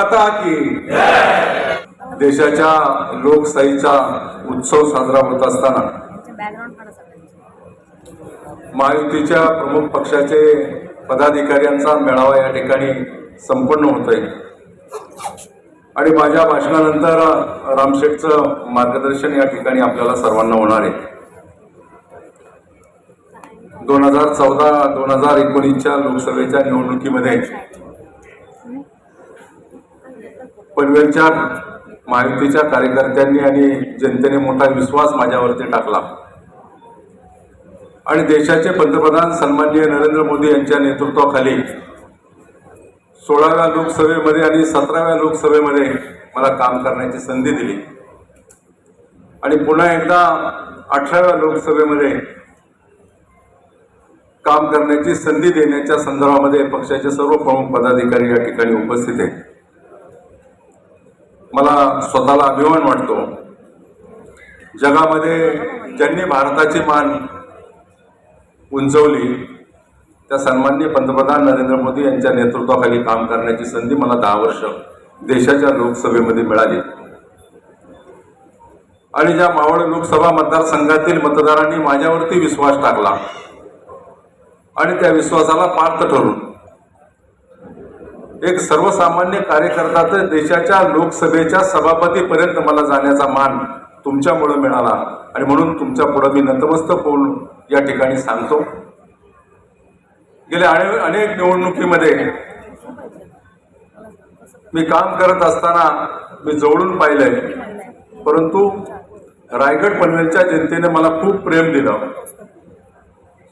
माता की देशाच्या लोकशाहीचा उत्सव साजरा होत असताना महायुतीच्या प्रमुख पक्षाचे पदाधिकाऱ्यांचा मेळावा या ठिकाणी संपन्न होतोय. आणि माझ्या भाषणानंतर रामशेठचं मार्गदर्शन या ठिकाणी आपल्याला सर्वांना होणार आहे. दोन हजार चौदा दोन हजार एकोणीसच्या लोकसभेच्या निवडणुकीमध्ये पनवेलच्या महायुतीच्या कार्यकर्त्यांनी आणि जनतेने मोठा विश्वास माझ्यावरती टाकला. आणि देशाचे पंतप्रधान सन्माननीय नरेंद्र मोदी यांच्या नेतृत्वाखाली सोळाव्या लोकसभेमध्ये आणि सतराव्या लोकसभेमध्ये मला काम करण्याची संधी दिली. आणि पुन्हा एकदा अठराव्या लोकसभेमध्ये काम करण्याची संधी देण्याच्या संदर्भामध्ये पक्षाचे सर्व प्रमुख पदाधिकारी या ठिकाणी उपस्थित आहेत. मला स्वतःला अभिमान वाटतो. जगामध्ये ज्यांनी भारताची मान उंचवली त्या सन्माननीय पंतप्रधान नरेंद्र मोदी यांच्या नेतृत्वाखाली काम करण्याची संधी मला दहा वर्ष देशाच्या लोकसभेमध्ये मिळाली. आणि ज्या मावळ लोकसभा मतदारसंघातील मतदारांनी माझ्यावरती विश्वास टाकला आणि त्या विश्वासाला पार्थ ठरून एक सर्वसामान्य कार्यकर्ता तर देशाच्या लोकसभेच्या सभापतीपर्यंत मला जाण्याचा मान तुमच्यामुळे मिळाला. आणि म्हणून तुमच्यापुढे मी नतमस्तक होऊन या ठिकाणी सांगतो. गेल्या अने- अनेक निवडणुकीमध्ये मी काम करत असताना मी जवळून पाहिलंय. परंतु रायगड पनवेलच्या जनतेने मला खूप प्रेम दिलं.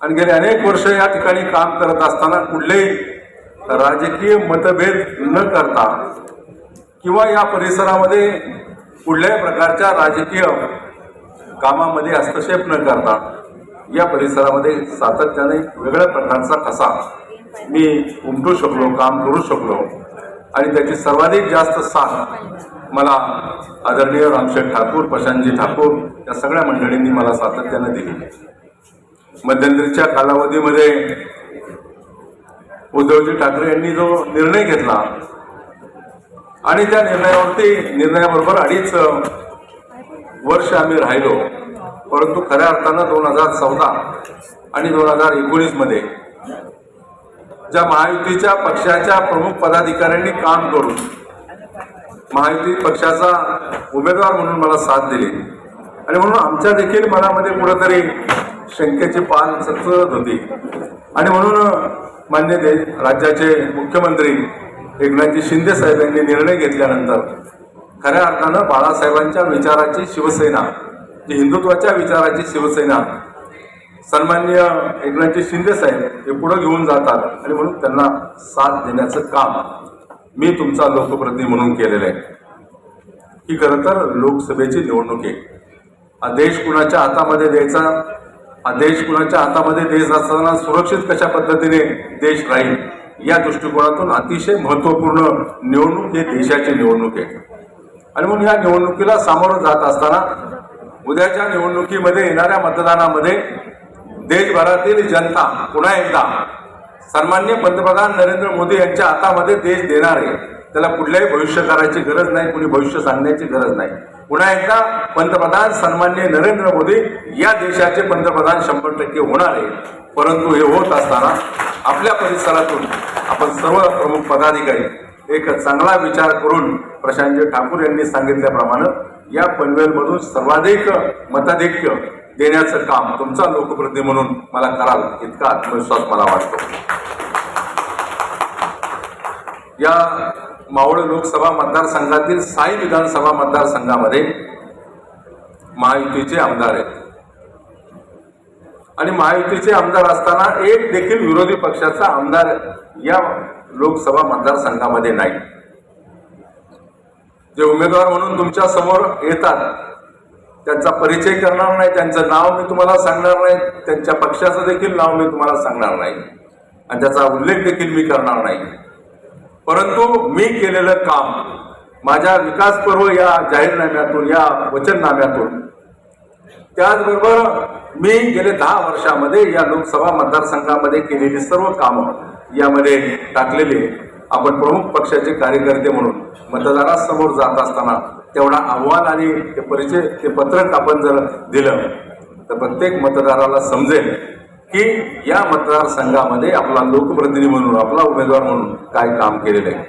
आणि गेले अनेक वर्ष या ठिकाणी काम करत असताना कुठलेही राजकीय मतभेद न करता किंवा या परिसरामध्ये कुठल्याही प्रकारच्या राजकीय कामामध्ये हस्तक्षेप न करता या परिसरामध्ये सातत्याने वेगळ्या प्रकारचा कसा मी उमटू शकलो काम करू शकलो आणि त्याची सर्वाधिक जास्त साथ मला आदरणीय रामशेठ ठाकूर प्रशांतजी ठाकूर या सगळ्या मंडळींनी मला सातत्यानं दिली. मध्यंतरीच्या कालावधीमध्ये उद्धवजी ठाकरे यांनी जो निर्णय घेतला आणि त्या निर्णयावरती निर्णयाबरोबर अडीच वर्ष आम्ही राहिलो. परंतु खऱ्या अर्थानं दोन हजार चौदा आणि दोन हजार एकोणीसमध्ये ज्या महायुतीच्या पक्षाच्या प्रमुख पदाधिकाऱ्यांनी काम करून महायुती पक्षाचा उमेदवार म्हणून मला साथ दिली. आणि म्हणून आमच्या देखील मनामध्ये कुठंतरी शंकेची पान चचळत होती. आणि म्हणून मान्य ते राज्याचे मुख्यमंत्री एकनाथजी शिंदे साहेब यांनी निर्णय घेतल्यानंतर खऱ्या अर्थानं बाळासाहेबांच्या विचाराची शिवसेना जी हिंदुत्वाच्या विचाराची शिवसेना सन्मान्य एकनाथजी शिंदे साहेब हे पुढे घेऊन जातात आणि म्हणून त्यांना साथ देण्याचं काम मी तुमचा लोकप्रतिनिधी म्हणून केलेलं आहे. ही खरं तर लोकसभेची निवडणूक आहे. हा देश कुणाच्या हातामध्ये द्यायचा? हा देश कुणाच्या हातामध्ये देश असताना सुरक्षित कशा पद्धतीने देश राहील या दृष्टिकोनातून अतिशय महत्त्वपूर्ण निवडणूक ही देशाची निवडणूक आहे. आणि म्हणून या निवडणुकीला सामोरं जात असताना उद्याच्या निवडणुकीमध्ये येणाऱ्या मतदानामध्ये देशभरातील जनता पुन्हा एकदा सन्मान्य पंतप्रधान नरेंद्र मोदी यांच्या हातामध्ये देश देणार आहे. त्याला कुठल्याही भविष्य करायची गरज नाही कुणी भविष्य सांगण्याची गरज नाही. पुन्हा एकदा पंतप्रधान सन्मान्य नरेंद्र मोदी या देशाचे पंतप्रधान शंभर टक्के होणार आहे परंतु हे होत असताना आपल्या परिसरातून आपण सर्व प्रमुख पदाधिकारी एक चांगला विचार करून प्रशांतजी ठाकूर यांनी सांगितल्याप्रमाणे या पनवेलमधून सर्वाधिक मताधिक्य देण्याचं काम तुमचा लोकप्रतिनिधी म्हणून मला कराल इतका आत्मविश्वास मला वाटतो. या मावळ लोकसभा मतदारसंघातील साई विधानसभा मतदारसंघामध्ये महायुतीचे आमदार आहेत. आणि महायुतीचे आमदार असताना एक देखील विरोधी पक्षाचा आमदार या लोकसभा मतदारसंघामध्ये नाही. जे उमेदवार म्हणून तुमच्यासमोर येतात त्यांचा परिचय करणार नाही त्यांचं नाव मी तुम्हाला सांगणार नाही त्यांच्या पक्षाचं देखील नाव मी तुम्हाला सांगणार नाही. आणि त्याचा उल्लेख देखील मी करणार नाही. परंतु मी केलेलं काम माझ्या विकास पर्व या जाहीरनाम्यातून या वचननाम्यातून त्याचबरोबर मी गेले दहा वर्षामध्ये या लोकसभा मतदारसंघामध्ये केलेली सर्व कामं यामध्ये टाकलेली आपण प्रमुख पक्षाचे कार्यकर्ते म्हणून मतदारासमोर जात असताना तेवढा आव्हान आणि ते परिचय ते पत्रक आपण जर दिलं तर प्रत्येक मतदाराला समजेल की या मतदारसंघामध्ये आपला लोकप्रतिनिधी म्हणून आपला उमेदवार म्हणून काय काम केलेलं आहे.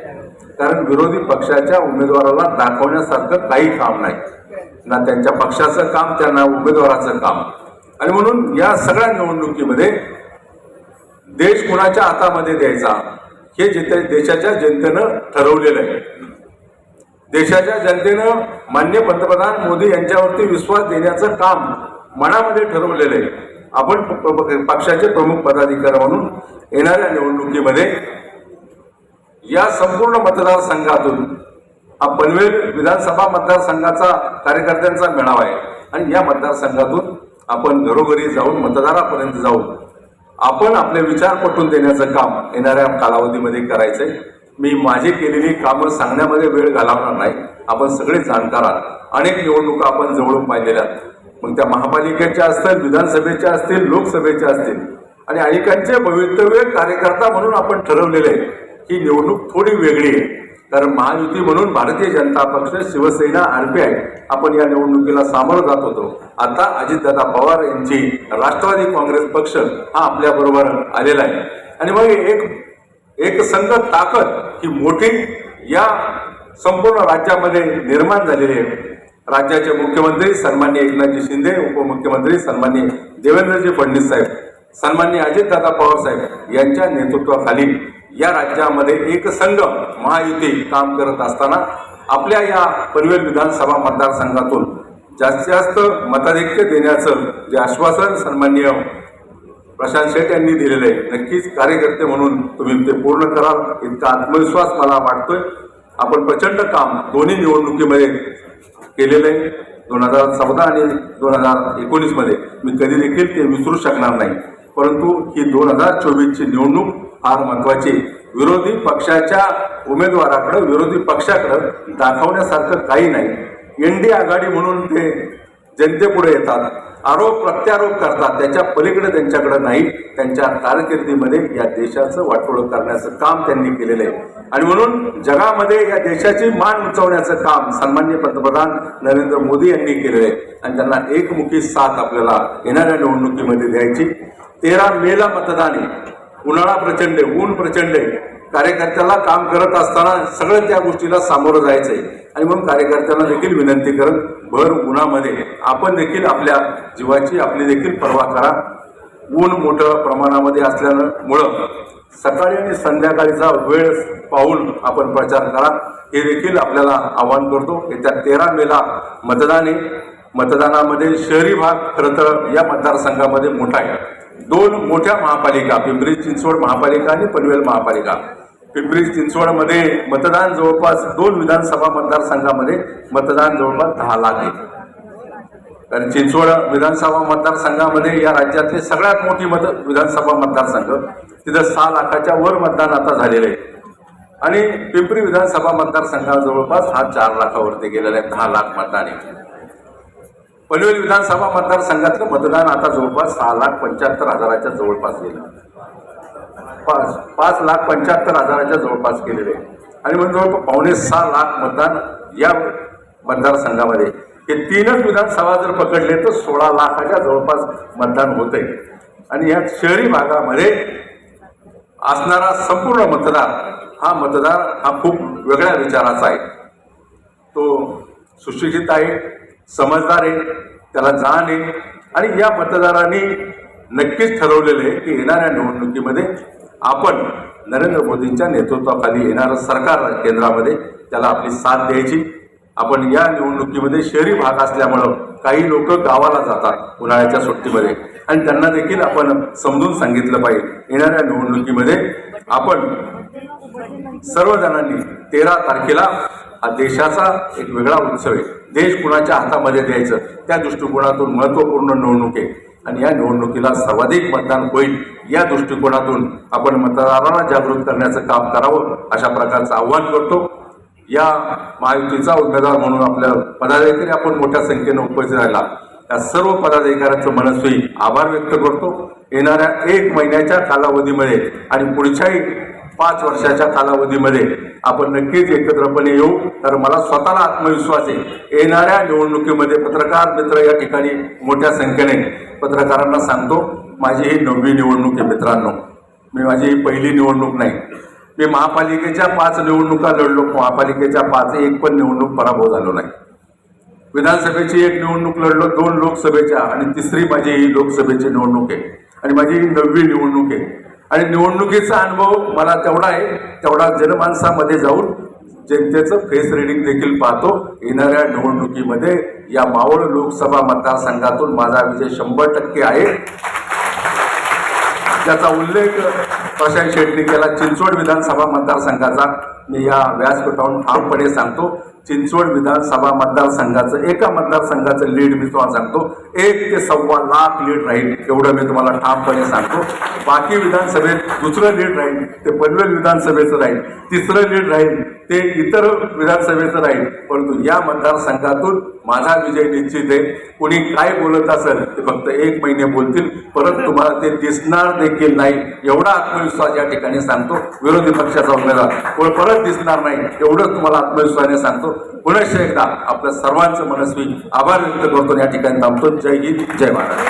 कारण विरोधी पक्षाच्या उमेदवाराला दाखवण्यासारखं काही काम नाही. ना त्यांच्या पक्षाचं काम त्यांना उमेदवाराचं काम. आणि म्हणून या सगळ्या निवडणुकीमध्ये देश कुणाच्या हातामध्ये द्यायचा हे जिथे देशाच्या जनतेनं ठरवलेलं आहे. देशाच्या जनतेनं मान्य पंतप्रधान मोदी यांच्यावरती विश्वास देण्याचं काम मनामध्ये ठरवलेलं आहे. आपण पक्षाचे प्रमुख पदाधिकारी म्हणून येणाऱ्या निवडणुकीमध्ये या संपूर्ण मतदारसंघातून हा पनवेल विधानसभा मतदारसंघाचा कार्यकर्त्यांचा मेळावा आहे. आणि या मतदारसंघातून आपण घरोघरी जाऊन मतदारापर्यंत जाऊन आपण आपले विचार पटवून देण्याचं काम येणाऱ्या कालावधीमध्ये करायचंय. मी माझी केलेली कामं सांगण्यामध्ये वेळ घालवणार नाही. आपण सगळे जाणकार आहात. अनेक निवडणुका आपण जवळून पाहिलेल्या आहेत. मग त्या महापालिकेच्या असतील विधानसभेच्या असतील लोकसभेच्या असतील आणि अनेकांचे भवितव्य कार्यकर्ता म्हणून आपण ठरवलेले आहे ही निवडणूक थोडी वेगळी आहे. कारण महायुती म्हणून भारतीय जनता पक्ष शिवसेना आरपीआय आपण या निवडणुकीला सामोरं जात होतो. आता अजितदादा पवार यांची राष्ट्रवादी काँग्रेस पक्ष हा आपल्या बरोबर आलेला आहे. आणि मग एक एक संघ ताकद ही मोठी या संपूर्ण राज्यामध्ये निर्माण झालेली आहे. राज्याचे मुख्यमंत्री सन्मान्य एकनाथजी शिंदे उपमुख्यमंत्री सन्मान्य देवेंद्रजी फडणवीस साहेब सन्मान्य अजितदादा पवार साहेब यांच्या नेतृत्वाखाली या राज्यामध्ये एक संघ महायुती काम करत असताना आपल्या या पनवेल विधानसभा मतदारसंघातून जास्तीत जास्त मताधिक्य देण्याचं जे आश्वासन सन्मान्य प्रशांत शेठ यांनी दिलेलं आहे नक्कीच कार्यकर्ते म्हणून तुम्ही ते पूर्ण कराल. इतका आत्मविश्वास मला वाटतोय. आपण प्रचंड काम दोन्ही निवडणुकीमध्ये केलेलं आहे. दोन हजार चौदा आणि दोन हजार एकोणीसमध्ये. मी कधी देखील ते विसरू शकणार नाही. परंतु ही दोन हजार चोवीसची निवडणूक फार महत्वाची विरोधी पक्षाच्या उमेदवाराकडं विरोधी पक्षाकडं दाखवण्यासारखं काही नाही. एन डी आघाडी म्हणून ते जनतेपुढे येतात. आरोप प्रत्यारोप करतात. त्याच्या पलीकडे त्यांच्याकडे नाही. त्यांच्या कारकिर्दीमध्ये या देशाचं वाटोळं करण्याचं काम त्यांनी केलेलं आहे. आणि म्हणून जगामध्ये या देशाची मान उंचवण्याचं काम सन्मान्य पंतप्रधान नरेंद्र मोदी यांनी केलेलं आहे. आणि त्यांना एकमुखी साथ आपल्याला येणाऱ्या निवडणुकीमध्ये द्यायची. तेरा मेला मतदान आहे उन्हाळा प्रचंड आहे ऊन प्रचंड आहे. कार्यकर्त्याला काम करत असताना सगळं त्या गोष्टीला सामोरं जायचंय. आणि म्हणून कार्यकर्त्यांना देखील विनंती करत भर उन्हामध्ये आपण देखील आपल्या जीवाची आपली देखील पर्वा करा. ऊन मोठं प्रमाणामध्ये असल्यामुळं सकाळी आणि संध्याकाळीचा वेळ पाहून आपण प्रचार करा. हे देखील आपल्याला आवाहन करतो येत्या तेरा मेला मतदान आहे मतदानामध्ये शहरी भाग खरं तर या मतदारसंघामध्ये मोठा आहे. दोन मोठ्या महापालिका पिंपरी चिंचवड महापालिका आणि पनवेल महापालिका. पिंपरी चिंचवडमध्ये मतदान जवळपास दोन विधानसभा मतदारसंघामध्ये मतदान जवळपास दहा लाख आहे. कारण चिंचवड विधानसभा मतदारसंघामध्ये या राज्यातली सगळ्यात मोठी मत विधानसभा मतदारसंघ तिथं सहा लाखाच्या वर मतदान आता झालेलं आहे. आणि पिंपरी विधानसभा मतदारसंघा जवळपास हा चार लाखावरती गेलेला आहे दहा लाख मतदान आहे पनवेल विधानसभा मतदारसंघातलं मतदान आता जवळपास सहा लाख पंच्याहत्तर हजाराच्या जवळपास गेलं. पाच पाच लाख पंच्याहत्तर हजाराच्या जवळपास केलेले. आणि म्हणून जवळपास पावणे सहा लाख मतदान या मतदारसंघामध्ये. हे तीनच विधानसभा जर पकडले तर सोळा लाखाच्या जवळपास मतदान होते आणि या शहरी भागामध्ये असणारा संपूर्ण मतदार हा मतदार हा खूप वेगळ्या विचाराचा आहे. तो सुशिक्षित आहे समजदार आहे त्याला जाण आहे. आणि या मतदारांनी नक्कीच ठरवलेलं आहे की येणाऱ्या निवडणुकीमध्ये आपण नरेंद्र मोदींच्या नेतृत्वाखाली येणारं सरकार केंद्रामध्ये त्याला आपली साथ द्यायची. आपण या निवडणुकीमध्ये शहरी भाग असल्यामुळं काही लोक गावाला जातात उन्हाळ्याच्या सुट्टीमध्ये. आणि त्यांना देखील आपण समजून सांगितलं पाहिजे. येणाऱ्या निवडणुकीमध्ये आपण सर्वजणांनी तेरा तारखेला हा देशाचा एक वेगळा उत्सव आहे. देश कुणाच्या हातामध्ये द्यायचं? त्या दृष्टिकोनातून महत्त्वपूर्ण निवडणूक आहे. आणि या निवडणुकीला सर्वाधिक मतदान होईल या दृष्टिकोनातून आपण मतदारांना जागृत करण्याचं काम करावं अशा प्रकारचं आव्हान करतो. या महायुतीचा उमेदवार म्हणून आपल्या पदाधिकारी आपण मोठ्या संख्येनं उपस्थित राहिला. या सर्व पदाधिकाऱ्यांचं मनस्वी आभार व्यक्त करतो. येणाऱ्या एक महिन्याच्या कालावधीमध्ये आणि पुढच्याही पाच वर्षाच्या कालावधीमध्ये आपण नक्कीच एकत्रपणे येऊ. तर मला स्वतःला आत्मविश्वास आहे. येणाऱ्या निवडणुकीमध्ये पत्रकार मित्र या ठिकाणी मोठ्या संख्येने पत्रकारांना सांगतो माझी ही नववी निवडणूक आहे मित्रांनो. मी माझी ही पहिली निवडणूक नाही. मी महापालिकेच्या पाच निवडणुका लढलो महापालिकेच्या पाच एक पण निवडणूक पराभव झालो नाही. विधानसभेची एक निवडणूक लढलो दोन लोकसभेच्या आणि तिसरी माझी ही लोकसभेची निवडणूक आहे. आणि माझी ही नववी निवडणूक आहे. आणि निवडणुकीचा अनुभव मला तेवढा आहे. तेवढा जनमानसामध्ये जाऊन जनतेचं फेस रिडिंग देखील पाहतो. येणाऱ्या निवडणुकीमध्ये या मावळ लोकसभा मतदारसंघातून माझा विजय शंभर टक्के आहे. त्याचा उल्लेख प्रशांत शेट्टी केला चिंचवड विधानसभा मतदारसंघाचा. मी या व्यासपीठावरून ठामपणे सांगतो चिंचवड विधानसभा मतदारसंघाचं एका मतदारसंघाचं लीड मी तुम्हाला सांगतो. एक ते सव्वा लाख लीड राहील एवढं मी तुम्हाला ठामपणे सांगतो. बाकी विधानसभेत दुसरं लीड राहील ते पनवेल विधानसभेचं राहील तिसरं लीड राहील ते इतर विधानसभेचं राहील परंतु या मतदारसंघातून माझा विजय निश्चित आहे. कोणी काय बोलत असेल ते फक्त एक महिने बोलतील. परत तुम्हाला ते दिसणार देखील नाही. एवढा आत्मविश्वास या ठिकाणी सांगतो. विरोधी पक्षाचा उमेदवार. कोण परत दिसणार नाही एवढंच तुम्हाला आत्मविश्वासाने सांगतो. पुनश्च एकदा आपल्या सर्वांचं मनस्वी आभार व्यक्त करतो. या ठिकाणी थांबतो. जय हिंद जय महाराज